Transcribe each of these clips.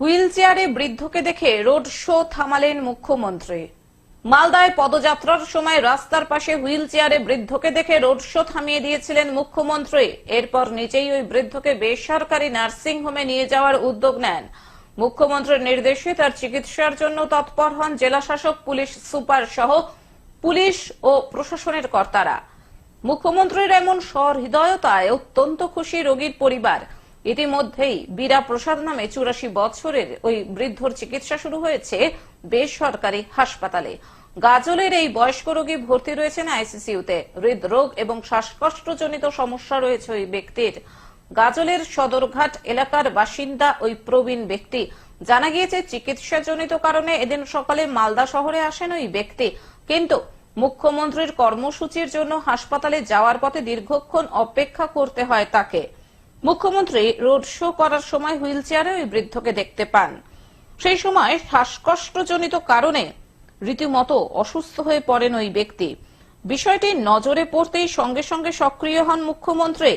Wheel চেয়ারে বৃদ্ধকে দেখে road show থামালেন মুখ্যমন্ত্রী। মালদায় পদযাত্রার সময় রাস্তার পাশে হুইল চেয়ারে বৃদ্ধকে দেখে রোড শো থামিয়ে দিয়েছিলেন মুখ্যমন্ত্রী। এরপর নিজেই ওই বৃদ্ধকে বেসরকারি নার্সিং হোমে নিয়ে যাওয়ার উদ্যোগ নেন। মুখ্যমন্ত্রীর নির্দেশে তার চিকিৎসার জন্য তৎপর হন জেলাশাসক, পুলিশ সুপার সহ পুলিশ ও প্রশাসনের কর্তারা। মুখ্যমন্ত্রীর এমন সহৃদয়তায় অত্যন্ত খুশি রোগীর পরিবার। ইতিমধ্যেই বীরা প্রসাদ নামে চুরাশি বছরের ওই বৃদ্ধর চিকিৎসা শুরু হয়েছে বেসরকারি হাসপাতালে। গাজলের এই বয়স্ক রোগী ভর্তি রয়েছেন আইসিসিউতে। হৃদরোগ এবং শ্বাসকষ্টজনিত সমস্যা রয়েছে ওই ব্যক্তির। গাজলের সদরঘাট এলাকার বাসিন্দা ওই প্রবীণ ব্যক্তি। জানা গিয়েছে, চিকিৎসাজনিত কারণে এদিন সকালে মালদা শহরে আসেন ওই ব্যক্তি। কিন্তু মুখ্যমন্ত্রীর কর্মসূচির জন্য হাসপাতালে যাওয়ার পথে দীর্ঘক্ষণ অপেক্ষা করতে হয় তাকে। মুখ্যমন্ত্রী রোড শো করার সময় হুইল চেয়ারে ওই বৃদ্ধকে দেখতে পান। সেই সময় শ্বাসকষ্টজনিত কারণে রীতিমতো অসুস্থ হয়ে পড়েন ওই ব্যক্তি। বিষয়টি নজরে পড়তেই সঙ্গে সঙ্গে সক্রিয় হন মুখ্যমন্ত্রী।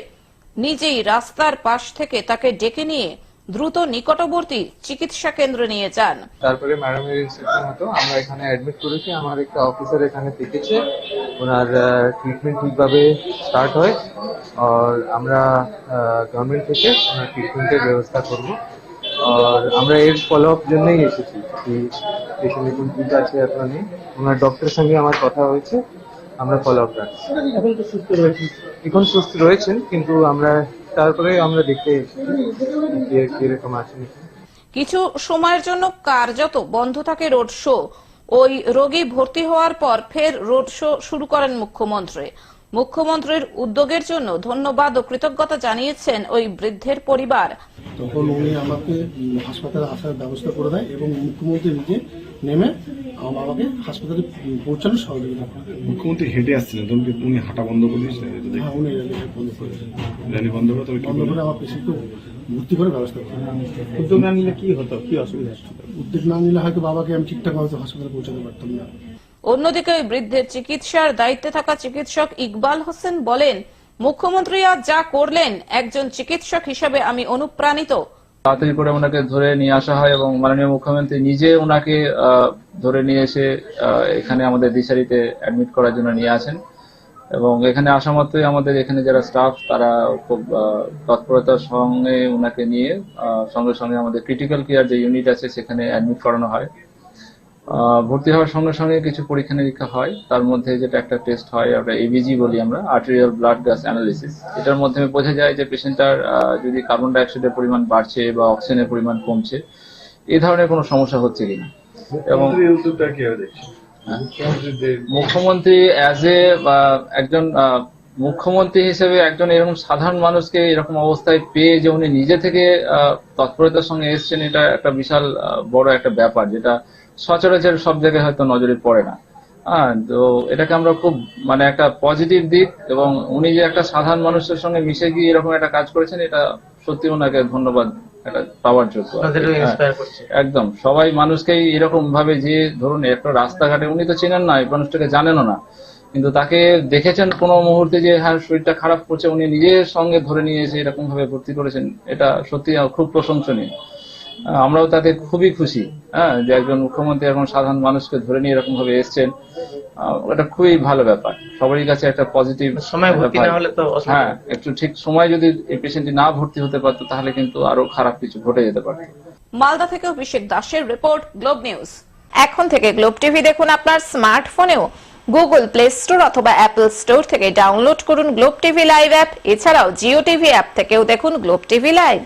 নিজেই রাস্তার পাশ থেকে তাকে ডেকে নিয়ে দ্রুত নিকটবর্তী চিকিৎসা কেন্দ্রে নিয়ে যান। তারপরে ম্যাডামের ইনস্ট্রাকশন মতো আমরা এখানে অ্যাডমিট করেছি। আমার একটা অফিসার এখানে দেখেছে ওনার ট্রিটমেন্ট ঠিকভাবে স্টার্ট হয়। আর আমরা গভর্নমেন্ট থেকে ওনার ট্রিটমেন্টের ব্যবস্থা করব। আর আমরা এর ফলো আপ জন্যই এসেছি। কি পেশেন্ট এখন ঠিক আছে আপনার নেই। ওনার ডক্টরের সঙ্গে আমার কথা হয়েছে। আমরা ফলো আপ রাখছি। এখন তো সুস্থ রয়েছেন। এখন সুস্থ রয়েছেন কিন্তু আমরা তারপরে আমরা দেখতে কীরকম আছেন কিছু সময়ের জন্য কার্যত বন্ধ থাকে রোড শো, ওই রোগী ভর্তি হওয়ার পর ফের রোড শো শুরু করেন মুখ্যমন্ত্রী। মুখ্যমন্ত্রীর উদ্যোগের জন্য ধন্যবাদ ও কৃতজ্ঞতা জানিয়েছেন ওই বৃদ্ধের পরিবার। তখন উনি আমাকে হাসপাতালে আসার ব্যবস্থা করে দেয় এবং মুখ্যমন্ত্রী নিজে নেমে আমাকে হাসপাতালে পৌঁছানোর সহযোগিতা করে মুখ্যমন্ত্রী হেঁটে আসছিলেন তখন উনি হাঁটা বন্ধ করে দিয়েছিলেন? হ্যাঁ উনি বন্ধ করে। র্যালি বন্ধ করে তবে বন্ধ করে আমার পেশেন্টকে ভর্তি করে ব্যবস্থা করে উদ্যোগ না নিলে কি হতো? কি অসুবিধা হতো উদ্যোগ না নিলে হয়তো বাবাকে আমি ঠিকঠাক হয়তো হাসপাতালে পৌঁছাতে পারতাম না। অন্যদিকে ওই বৃদ্ধের চিকিৎসার দায়িত্বে থাকা চিকিৎসক ইকবাল হোসেন বলেন মুখ্যমন্ত্রী আজ যা করলেন, একজন চিকিৎসক হিসেবে আমি অনুপ্রাণিত। তাড়াতাড়ি করে ওনাকে ধরে নিয়ে আসা হয় এবং মাননীয় মুখ্যমন্ত্রী নিজে ওনাকে ধরে নিয়ে এসে এখানে আমাদের দিশারিতে অ্যাডমিট করার জন্য নিয়ে আসেন। এবং এখানে আসা মাত্রই আমাদের এখানে যারা স্টাফ তারা খুব তৎপরতার সঙ্গে ওনাকে নিয়ে সঙ্গে সঙ্গে আমাদের ক্রিটিক্যাল কেয়ার যে ইউনিট আছে, সেখানে অ্যাডমিট করানো হয়। ভর্তি হওয়ার সঙ্গে সঙ্গে কিছু পরীক্ষা নিরীক্ষা হয়। তার মধ্যে যেটা একটা টেস্ট হয় আমরা এবিজি বলি আমরা আর্টেরিয়াল ব্লাড গ্যাস অ্যানালিসিস এটার মাধ্যমে বোঝা যায় যে পেশেন্টটার যদি কার্বন ডাইঅক্সাইডের পরিমাণ বাড়ছে বা অক্সিজেনের পরিমাণ কমছে এই ধরনের কোনো সমস্যা হচ্ছে কিনা? এবং মুখ্যমন্ত্রী দেখছেন? মুখ্যমন্ত্রী অ্যাজ এ একজন আহ, মুখ্যমন্ত্রী হিসেবে একজন এরকম সাধারণ মানুষকে এরকম অবস্থায় পেয়ে যে উনি নিজে থেকে আহ, তৎপরতার সঙ্গে এসছেন এটা একটা বিশাল বড় একটা ব্যাপার। যেটা সচরাচর সব জায়গায় হয়তো নজরে পড়ে না। হ্যাঁ তো এটাকে আমরা খুব মানে একটা পজিটিভ দিক এবং উনি যে একটা সাধারণ মানুষের সঙ্গে মিশে গিয়ে এরকম একটা কাজ করেছেন এটা সত্যি ওনাকে ধন্যবাদ এটা পাওয়ার যোগ্য হ্যাঁ। একদম। সবাই মানুষকেই এরকম ভাবে যে ধরুন একটা রাস্তাঘাটে উনি তো চেনেন না এই মানুষটাকে জানেনও না কিন্তু তাকে দেখেছেন কোনো মুহূর্তে যে হ্যাঁ শরীরটা খারাপ করছে উনি নিজের সঙ্গে ধরে নিয়ে এসে এরকম ভাবে ভর্তি করেছেন এটা সত্যি খুব প্রশংসনীয়। আমরাও তাতে খুবই খুশি হ্যাঁ যে একজন মুখ্যমন্ত্রী এখন সাধারণ মানুষকে ধরে নিয়ে এরকম ভাবে এসছেন এটা খুবই ভালো ব্যাপার। সবারই কাছে একটা পজিটিভ সময় ভর্তি না হলে তো হ্যাঁ একটু ঠিক সময় যদি এই পেশেন্টটি না ভর্তি হতে পারতো তাহলে কিন্তু আরও খারাপ কিছু ঘটে যেতে পারতো। মালদা থেকে অভিষেক দাসের রিপোর্ট গ্লোব নিউজ। এখন থেকে গ্লোব টিভি দেখুন আপনার স্মার্টফোনেও। গুগল প্লে স্টোর অথবা অ্যাপল স্টোর থেকে ডাউনলোড করুন গ্লোব টিভি লাইভ অ্যাপ। এছাড়াও জিও টিভি অ্যাপ থেকেও দেখুন গ্লোব টিভি লাইভ।